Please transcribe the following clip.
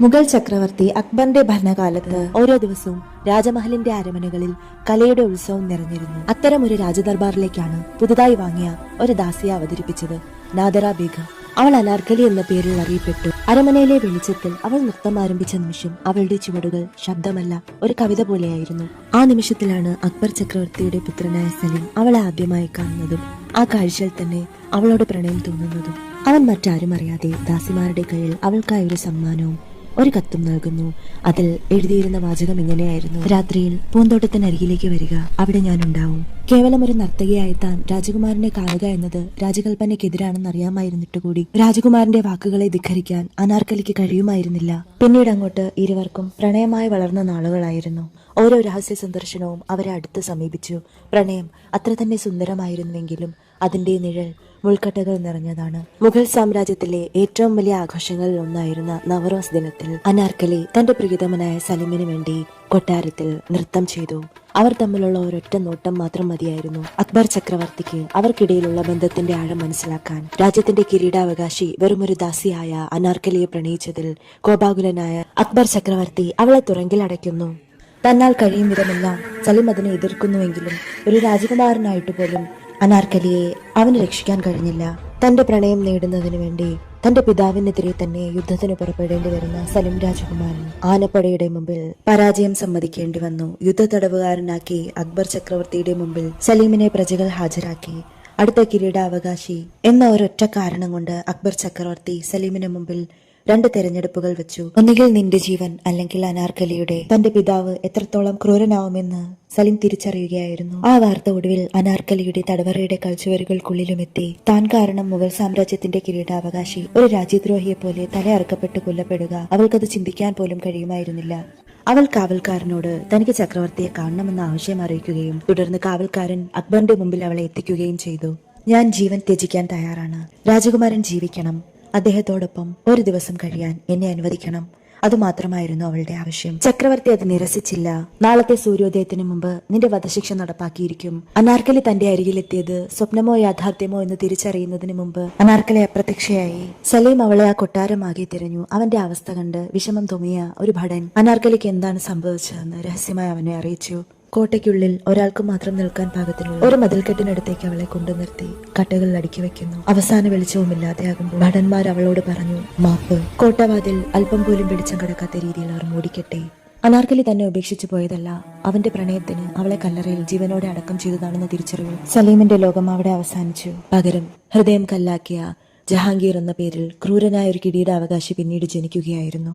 മുഗൾ ചക്രവർത്തി അക്ബറിന്റെ ഭരണകാലത്ത് ഓരോ ദിവസവും രാജമഹലിന്റെ അരമനകളിൽ കലയുടെ ഉത്സവം നിറഞ്ഞിരുന്നു. അത്തരം ഒരു രാജദർബാറിലേക്കാണ് പുതുതായി വാങ്ങിയ ഒരു ദാസിയെ അവതരിപ്പിച്ചത് നാദറ ബേഗം. അവൾ അനാർക്കലി എന്ന പേരിൽ അറിയപ്പെട്ടു. അരമനയിലെ വെളിച്ചത്തിൽ അവൾ നൃത്തം ആരംഭിച്ച നിമിഷം അവളുടെ ചുവടുകൾ ശബ്ദമല്ല ഒരു കവിത പോലെയായിരുന്നു. ആ നിമിഷത്തിലാണ് അക്ബർ ചക്രവർത്തിയുടെ പുത്രനായ സലീം അവളെ ആദ്യമായി കാണുന്നതും ആ കാഴ്ചയിൽ തന്നെ അവളോട് പ്രണയം തോന്നുന്നതും. അവൻ മറ്റാരും അറിയാതെ ദാസിമാരുടെ കയ്യിൽ അവൾക്കായി ഒരു സമ്മാനവും ഒരു കത്തും നൽകുന്നു. അതിൽ എഴുതിയിരുന്ന വാചകം ഇങ്ങനെയായിരുന്നു. രാത്രിയിൽ പൂന്തോട്ടത്തിനരികിലേക്ക് വരിക. അവിടെ ഞാൻ ഉണ്ടാവും കേവലം ഒരു നർത്തകിയായി താൻ രാജകുമാരനെ കാണുക എന്നത് രാജകൽപ്പനയ്ക്കെതിരാണെന്ന് അറിയാമായിരുന്നിട്ട് കൂടി. രാജകുമാരന്റെ വാക്കുകളെ ധിഖരിക്കാൻ അനാർക്കലിക്ക് കഴിയുമായിരുന്നില്ല. പിന്നീട് അങ്ങോട്ട് ഇരുവർക്കും പ്രണയമായി വളർന്ന നാളുകളായിരുന്നു. ഓരോ രഹസ്യ സന്ദർശനവും അവരെ അടുത്ത് സമീപിച്ചു. പ്രണയം അത്ര തന്നെ സുന്ദരമായിരുന്നുവെങ്കിലും അതിന്റെ നിഴൽ മുൾക്കട്ടകൾ നിറഞ്ഞതാണ്. മുഗൾ സാമ്രാജ്യത്തിലെ ഏറ്റവും വലിയ ആഘോഷങ്ങളിൽ ഒന്നായിരുന്ന നവറോസ് ദിനത്തിൽ അനാർക്കലി തന്റെ പ്രിയതമനായ സലിമിന് വേണ്ടി കൊട്ടാരത്തിൽ നൃത്തം ചെയ്തു. അവർ തമ്മിലുള്ള ഒരൊറ്റ നോട്ടം മാത്രം മതിയായിരുന്നു. അക്ബർ ചക്രവർത്തിക്ക് അവർക്കിടയിലുള്ള ബന്ധത്തിന്റെ ആഴം മനസ്സിലാക്കാൻ രാജ്യത്തിന്റെ കിരീടാവകാശി വെറുമൊരു ദാസിയായ അനാർക്കലിയെ പ്രണയിച്ചതിൽ കോപാകുലനായ അക്ബർ ചക്രവർത്തി അവളെ തുറങ്കിലടയ്ക്കുന്നു തന്നാൽ കഴിയും വിധമെല്ലാം സലിം അതിനെ എതിർക്കുന്നുവെങ്കിലും ഒരു രാജകുമാരനായിട്ട് പോലും അനാർക്കലിയെ അവന് രക്ഷിക്കാൻ കഴിഞ്ഞില്ല. തന്റെ പ്രണയം നേടുന്നതിനു വേണ്ടി തന്റെ പിതാവിനെതിരെ തന്നെ യുദ്ധത്തിന് പുറപ്പെടേണ്ടി വരുന്ന സലിം രാജകുമാരൻ ആനപ്പടയുടെ മുമ്പിൽ പരാജയം സമ്മതിക്കേണ്ടി വന്നു. യുദ്ധ തടവുകാരനാക്കി അക്ബർ ചക്രവർത്തിയുടെ മുമ്പിൽ സലീമിനെ പ്രജകൾ ഹാജരാക്കി. അടുത്ത കിരീടാവകാശി എന്ന ഒരൊറ്റ കാരണം കൊണ്ട് അക്ബർ ചക്രവർത്തി സലീമിന് മുമ്പിൽ രണ്ട് തെരഞ്ഞെടുപ്പുകൾ വെച്ചു. ഒന്നുകിൽ നിന്റെ ജീവൻ അല്ലെങ്കിൽ അനാർക്കലിയുടെ തന്റെ പിതാവ് എത്രത്തോളം ക്രൂരനാവുമെന്ന് സലിം തിരിച്ചറിയുകയായിരുന്നു. ആ വാർത്ത ഒടുവിൽ അനാർക്കലിയുടെ തടവറയുടെ കൾച്ചുവരുകൾക്കുള്ളിലുമെത്തി. താൻ കാരണം മുഗൾ സാമ്രാജ്യത്തിന്റെ കിരീടാവകാശി. ഒരു രാജ്യദ്രോഹിയെ പോലെ തലയറക്കപ്പെട്ട് കൊല്ലപ്പെടുക അവൾക്കത് ചിന്തിക്കാൻ പോലും കഴിയുമായിരുന്നില്ല. അവൾ കാവൽക്കാരനോട് തനിക്ക് ചക്രവർത്തിയെ കാണണമെന്ന ആവശ്യം അറിയിക്കുകയും തുടർന്ന് കാവൽക്കാരൻ അക്ബറിന്റെ മുമ്പിൽ അവളെ എത്തിക്കുകയും ചെയ്തു. ഞാൻ ജീവൻ ത്യജിക്കാൻ തയ്യാറാണ്. രാജകുമാരൻ ജീവിക്കണം. അദ്ദേഹത്തോടൊപ്പം ഒരു ദിവസം കഴിയാൻ എന്നെ അനുവദിക്കണം. അതുമാത്രമായിരുന്നു അവളുടെ ആവശ്യം. ചക്രവർത്തി അത് നിരസിച്ചില്ല. നാളത്തെ സൂര്യോദയത്തിന് മുമ്പ് നിന്റെ വധശിക്ഷ നടപ്പാക്കിയിരിക്കും. അനാർക്കലി തന്റെ അരികിലെത്തിയത് സ്വപ്നമോ യാഥാർത്ഥ്യമോ എന്ന് തിരിച്ചറിയുന്നതിന് മുമ്പ് അനാർക്കലി അപ്രത്യക്ഷയായി. സലീം അവളെ ആ കൊട്ടാരമാകെ തിരഞ്ഞു. അവന്റെ അവസ്ഥ കണ്ട് വിഷമം തുമിയ ഒരു ഭടൻ അനാർക്കലിക്ക് എന്താണ് സംഭവിച്ചതെന്ന് രഹസ്യമായി അവനെ അറിയിച്ചു. കോട്ടയ്ക്കുള്ളിൽ ഒരാൾക്ക് മാത്രം നിൽക്കാൻ പാകത്തിനുള്ള ഒരു മതിൽക്കെട്ടിനടുത്തേക്ക് അവളെ കൊണ്ടു നിർത്തി. കട്ടകൾ അടുക്കി വെക്കുന്നു. അവസാന വെളിച്ചവുമില്ലാതെയാകുമ്പോൾ ഭടന്മാർ അവളോട് പറഞ്ഞു മാപ്പ് കോട്ടവാതിൽ അല്പം പോലും പിടിച്ചം കിടക്കാത്ത രീതിയിൽ അവർ മൂടിക്കട്ടെ. അനാർക്കലി തന്നെ ഉപേക്ഷിച്ചു പോയതല്ല അവന്റെ പ്രണയത്തിന് അവളെ കല്ലറയിൽ ജീവനോടെ അടക്കം ചെയ്തതാണെന്ന തിരിച്ചറിവ്. സലീമിന്റെ ലോകം അവിടെ അവസാനിച്ചു. പകരം ഹൃദയം കല്ലാക്കിയ ജഹാംഗീർ എന്ന പേരിൽ ക്രൂരനായ ഒരു കിരീടാവകാശി പിന്നീട് ജനിക്കുകയായിരുന്നു.